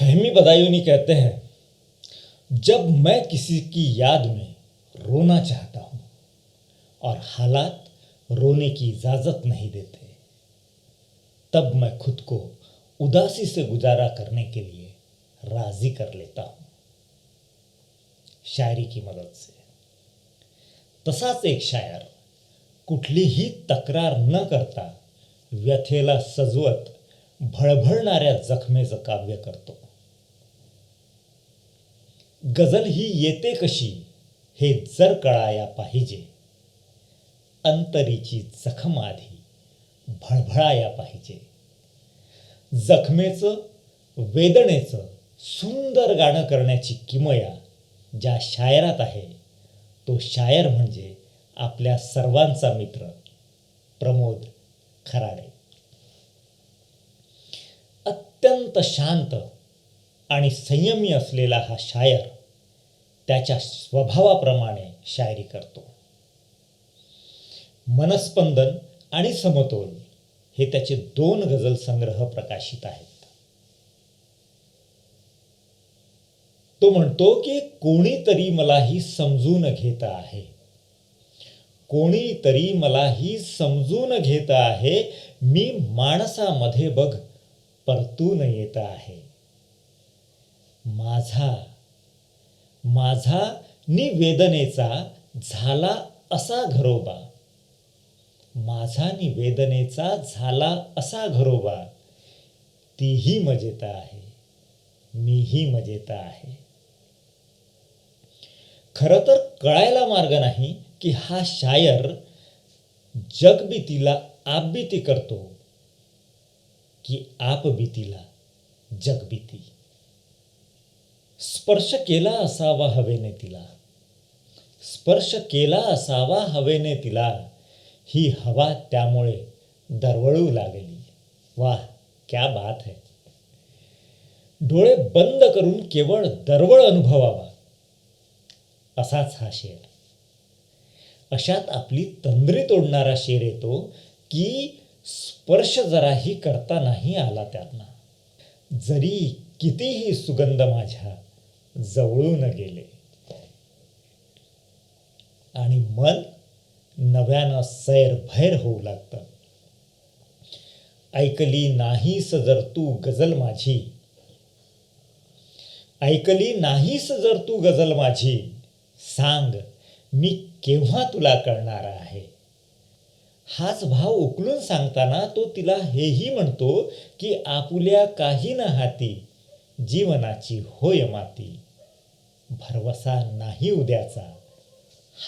फहमी बदायूनी कहते हैं, जब मैं किसी की याद में रोना चाहता हूँ और हालात रोने की इजाज़त नहीं देते, तब मैं खुद को उदासी से गुजारा करने के लिए राज़ी कर लेता हूँ। शायरी की मदद से। तसाच एक शायर कुठलीही तक्रार न करता, व्यथेला सजवत भळभळणाऱ्या जखमेचं काव्य करतो। गझल ही येते कशी हे जर कळाया पाहिजे. अंतरीची जखम आधी भळभळाया पाहिजे. जखमेचं वेदनेचं सुंदर गाणं करण्याची किमया ज्या शायरात आहे तो शायर म्हणजे आपल्या सर्वांचा मित्र प्रमोद खराडे. अत्यंत शांत आणि संयमी असलेला हा शायर त्याच्या स्वभावाप्रमाणे शायरी करतो. मनस्पंदन आणि समतोल हे त्याचे दोन गझल संग्रह प्रकाशित आहेत. तो म्हणतो की कोणीतरी मलाही समजून घेत आहे. कोणीतरी मलाही समजून घेत आहे. मी माणसामध्ये बघ परतून येत आहे. माझा माझा निवेदनेचा झाला असा घरोबा. माझा निवेदनेचा झाला असा घरोबा. तीही मजेत आहे. मीही मजेत आहे. खरं तर कळायला मार्ग नाही की हा शायर जगबीतीला आपबीती करतो की आपबीतीला जगबीती स्पर्श केला असावा हवेने तिला. स्पर्श केला असावा हवेने तिला. ही हवा त्यामुळे दरवळू लागली. वाह क्या बात है. डोळे बंद करून केवळ दरवळ अनुभवावा. असाच हा शेर. अशात आपली तंद्री तोडणारा शेर येतो की स्पर्श जराही करता नाही आला त्यांना जरी कितीही सुगंध माझ्या जवळून गेले. आणि मन नव्यानं सैर भैर होऊ लागतं. ऐकली नाहीस जर तू गजल माझी. ऐकली नाहीस जर तू गजल माझी. सांग मी केव्हा तुला कळणार आहे? हाच भाव उकलून सांगताना तो तिला हेही म्हणतो की आपुल्या काही न हाती जीवनाची होय माती. भरवसा नाही उद्याचा.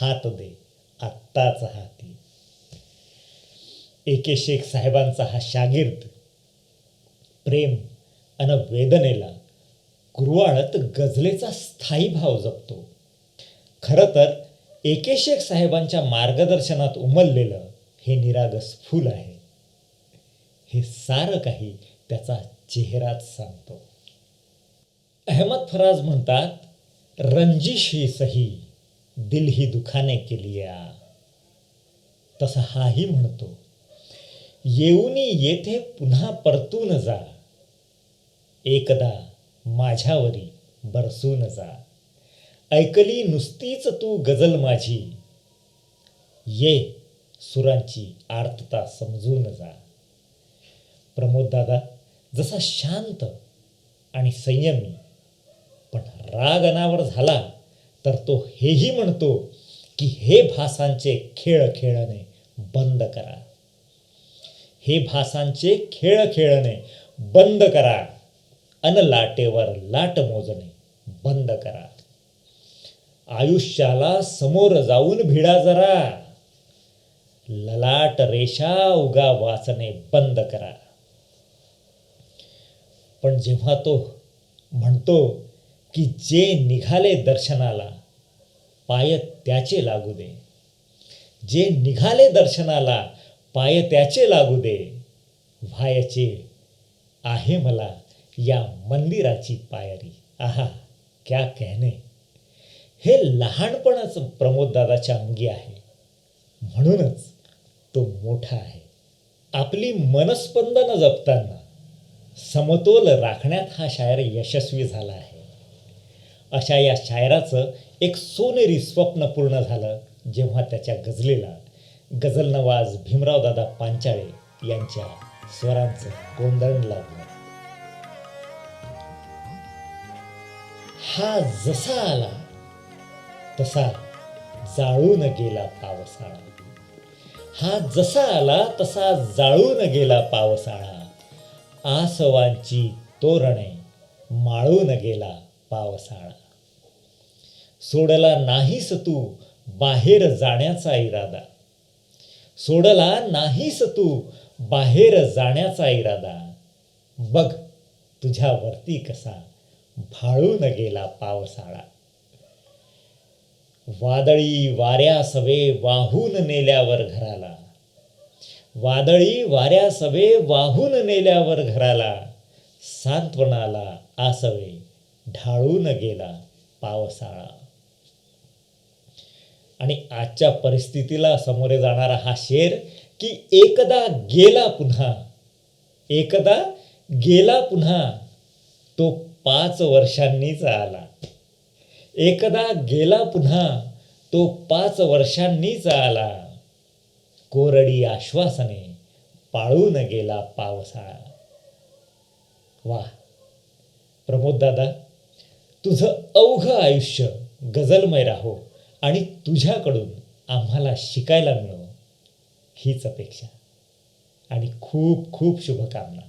हात दे आत्ताच हाती. एके शेख साहेबांचा हा शागिर्द. प्रेम अन वेदनेला कुरवाळत गझलेचा स्थायी भाव जपतो. खरं तर एके शेख साहेबांच्या मार्गदर्शनात उमललेलं हे निरागस फूल आहे. हे सारं काही त्याचा चेहराच सांगतो. अहमद फराज म्हणतात रंजिश ही सही दिल ही दुखाने केलिया तसा हाही म्हणतो येऊनी येथे पुन्हा परतून जा एकदा माझ्यावरी बरसून जा. ऐकली नुसतीच तू गजल माझी ये सुरांची आर्तता समजून जा. प्रमोद दादा जसा शांत आणि संयमी पण राग अनावर झाला तर तो हेही म्हणतो की हे भासांचे खेळ खेळणे बंद करा. हे भासांचे खेळ खेळणे बंद करा अन लाटेवर लाट मोजणे बंद करा. आयुष्याला समोर जाऊन भिडा जरा. ललाट रेषा उगा वाचणे बंद करा. पण जेव्हा तो म्हणतो की जे निघाले दर्शनाला पाय त्याचे लागू दे. जे निघाले दर्शनाला पाय त्याचे लागू दे. व्हायचे आहे मला या मंदिराची पायरी. आहा क्या कहने. हे लहानपणाच प्रमोददादाच्या अंगी आहे. म्हणूनच तो मोठा आहे. आपली मनस्पंदनं जपताना समतोल राखण्यात हा शायर यशस्वी झाला आहे. अशा या शायराचं एक सोनेरी स्वप्न पूर्ण झालं जेव्हा त्याच्या गझलेला गझलनवाज भीमरावदादा पांचाळे यांच्या स्वरांचं गोंधळण लागलं हा जसा आला तसा जाळून गेला पावसाळा. हा जसा आला तसा जाळून गेला पावसाळा. आसवांची तोरणे माळून गेला पावसाळा. सोडला नाहीस तू बाहेर जाण्याचा इरादा. सोडला नाहीस तू बाहेर जाण्याचा इरादा. बघ तुझ्यावरती कसा भाळून गेला पावसाळा. वादळी वाऱ्या सवे वाहून नेल्यावर घराला. वादळी वाऱ्या सवे वाहून नेल्यावर घराला. सांत्वनाला आसवे ढाळून गेला पावसाळा. आणि आजच्या परिस्थितीला सामोरे जाणारा हा शेर की एकदा गेला पुन्हा एकदा गेला पुन्हा तो पाच वर्षांनीच आला. एकदा गेला पुन्हा तो पाच वर्षांनीच आला. कोरडी आश्वासने पाळून गेला पावसाळा. वा प्रमोद दादा तुझं अवघं आयुष्य गझलमय राहो. आणि तुझ्याकडून आम्हाला शिकायला मिळो हीच अपेक्षा. आणि खूप खूप शुभकामना.